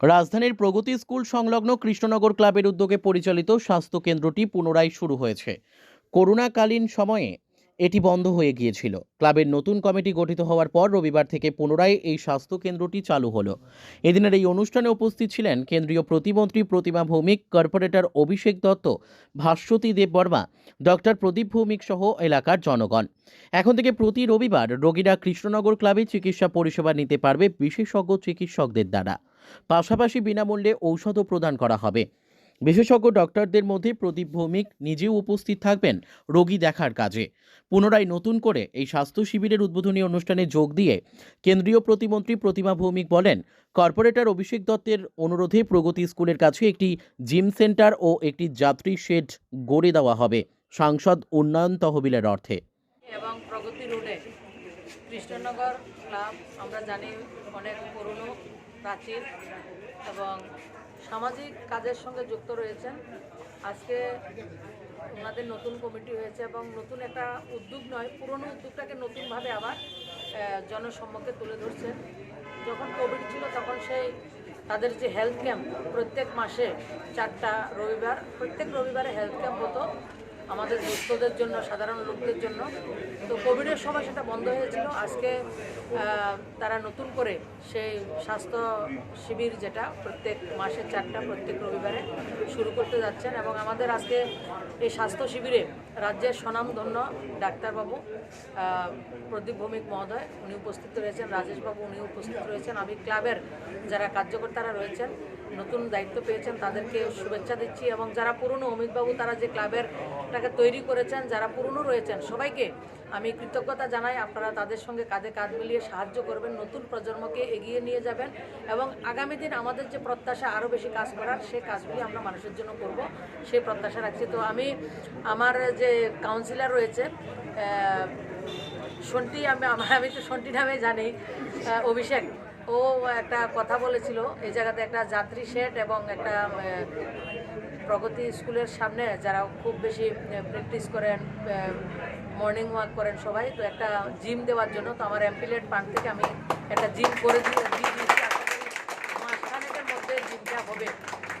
রাজধানীর প্রগতি স্কুল সংলগ্ন কৃষ্ণনগর ক্লাবের উদ্যোগে পরিচালিত স্বাস্থ্য কেন্দ্রটি পুনরায় শুরু হয়েছে। করোনাকালীন সময়ে এটি বন্ধ হয়ে গিয়েছিল। ক্লাবের নতুন কমিটি গঠিত হওয়ার পর রবিবার থেকে পুনরায় এই স্বাস্থ্য কেন্দ্রটি চালু হলো। এদিনের এই অনুষ্ঠানে উপস্থিত ছিলেন কেন্দ্রীয় প্রতিমন্ত্রী প্রতিমা ভৌমিক, কর্পোরেটর অভিষেক দত্ত, ভাস্বতী দেববর্মা ডক্টর প্রদীপ ভৌমিক সহ এলাকার জনগণ। এখন থেকে প্রতি রবিবার রোগীরা কৃষ্ণনগর ক্লাবে চিকিৎসা পরিষেবা নিতে পারবে বিশেষজ্ঞ চিকিৎসকদের দ্বারা। পাশাপাশি বিনামূল্যে ঔষধও প্রদান করা হবে। বিশেষজ্ঞ ডক্টরদের মধ্যে প্রদীপ ভৌমিক নিজেও উপস্থিত থাকবেন রোগী দেখার কাজে। পুনরায় নতুন করে এই স্বাস্থ্য শিবিরের উদ্বোধনী অনুষ্ঠানে যোগ দিয়ে কেন্দ্রীয় প্রতিমন্ত্রী প্রতিমা ভৌমিক বলেন, কর্পোরেটর অভিষেক দত্তের অনুরোধে প্রগতি স্কুলের কাছে একটি জিম সেন্টার ও একটি যাত্রী শেড গড়ে দেওয়া হবে সাংসদ উন্নয়ন তহবিলের অর্থে। এবং প্রগতি রোডে কৃষ্ণনগর ক্লাব, আমরা জানি অনেক পুরনো প্রাচীন এবং সামাজিক কাজের সঙ্গে যুক্ত রয়েছেন। আজকে ওনাদের নতুন কমিটি হয়েছে এবং নতুন একটা উদ্যোগ নয়, পুরনো উদ্যোগটাকে নতুনভাবে আবার জনসম্মুখে তুলে ধরছে। যখন কোভিড ছিল তখন সেই তাদের যে হেলথ ক্যাম্প প্রত্যেক মাসে চারটা রবিবার, প্রত্যেক রবিবারে হেলথ ক্যাম্প হতো। আমাদের দুস্থদের জন্য, সাধারণ লোকদের জন্য। তো কোভিডের সময় সেটা বন্ধ হয়েছিল। আজকে তারা নতুন করে সেই স্বাস্থ্য শিবির যেটা প্রত্যেক মাসে চারটা, প্রত্যেক রবিবারে শুরু করতে যাচ্ছেন এবং আমাদের আজকে এই স্বাস্থ্য শিবিরে রাজ্যের স্বনামধন্য ডাক্তারবাবু প্রদীপ ভৌমিক মহোদয় উনি উপস্থিত রয়েছেন, রাজেশবাবু উনি উপস্থিত রয়েছেন। আমি ক্লাবের যারা কার্যকর্তারা রয়েছেন, নতুন দায়িত্ব পেয়েছেন, তাদেরকে শুভেচ্ছা দিচ্ছি এবং যারা পুরনো অমিতবাবু, তারা যে ক্লাবের টাকে তৈরি করেছেন, যারা পুরনো রয়েছেন, সবাইকে আমি কৃতজ্ঞতা জানাই। আপনারা তাদের সঙ্গে কাঁধে কাঁধ মিলিয়ে সাহায্য করবেন, নতুন প্রজন্মকে এগিয়ে নিয়ে যাবেন এবং আগামী দিন আমাদের যে প্রত্যাশা আরও বেশি কাজ করার সেই কাজগুলি আমরা মানুষের জন্য করব সেই প্রত্যাশা রাখছি। তো আমি আমার যে কাউন্সিলর রয়েছে সন্টি আমি, আমার, আমি তো সন্টি নামে জানি অভিষেক। ও একটা কথা বলেছিল, এই জায়গাতে একটা যাত্রী শেড এবং একটা প্রগতি স্কুলের সামনে যারা খুব বেশি প্র্যাকটিস করেন মর্নিং ওয়াক করেন সবাই, তো একটা জিম দেওয়ার জন্য তো আমার এমপিলেট পান থেকে আমি একটা জিম করে দিয়ে মাসখানেকের মধ্যে জিমটা হবে।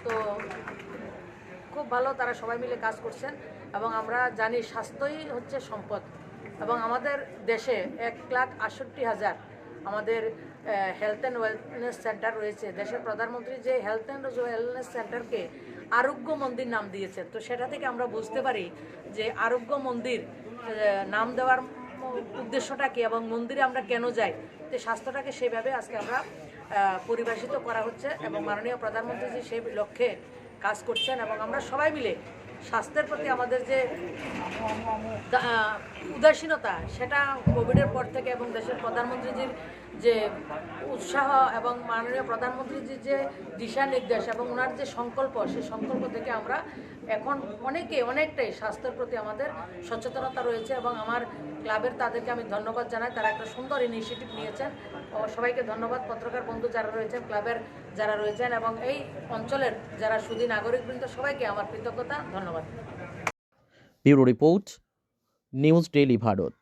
তো খুব ভালো তারা সবাই মিলে কাজ করছেন এবং আমরা জানি স্বাস্থ্যই হচ্ছে সম্পদ। এবং আমাদের দেশে এক লাখ আটষট্টি হাজার আমাদের হেলথ অ্যান্ড ওয়েলনেস সেন্টার রয়েছে। দেশের প্রধানমন্ত্রী যে হেলথ অ্যান্ড ওয়েলনেস সেন্টারকে আরোগ্য মন্দির নাম দিয়েছেন তো সেটা থেকে আমরা বুঝতে পারি যে আরোগ্য মন্দির নাম দেওয়ার উদ্দেশ্যটা কি এবং মন্দিরে আমরা কেন যাই? তো স্বাস্থ্যটাকে সেভাবে আজকে আমরা পরিভাষিত করা হচ্ছে এবং মাননীয় প্রধানমন্ত্রীজি সেই লক্ষ্যে কাজ করছেন এবং আমরা সবাই মিলে স্বাস্থ্যের প্রতি আমাদের যে উদাসীনতা, সেটা কোভিডের পর থেকে এবং দেশের প্রধানমন্ত্রীজির যে উৎসাহ এবং মাননীয় প্রধানমন্ত্রীজির যে দিশা নির্দেশ এবং ওনার যে সংকল্প সেই সংকল্প থেকে আমরা এখন অনেকে, অনেকটাই স্বাস্থ্যের প্রতি আমাদের সচেতনতা রয়েছে এবং আমার ক্লাবের তাদেরকে আমি ধন্যবাদ জানাই। তারা একটা সুন্দর ইনিশিয়েটিভ নিয়েছেন। সবাইকে ধন্যবাদ। পত্রকার বন্ধু যারা রয়েছেন, ক্লাবের যারা রয়েছেন এবং এই অঞ্চলের যারা সুদী নাগরিকবৃন্দ, সবাইকে আমার কৃতজ্ঞতা। ধন্যবাদ। Bureau report news daily Bharat.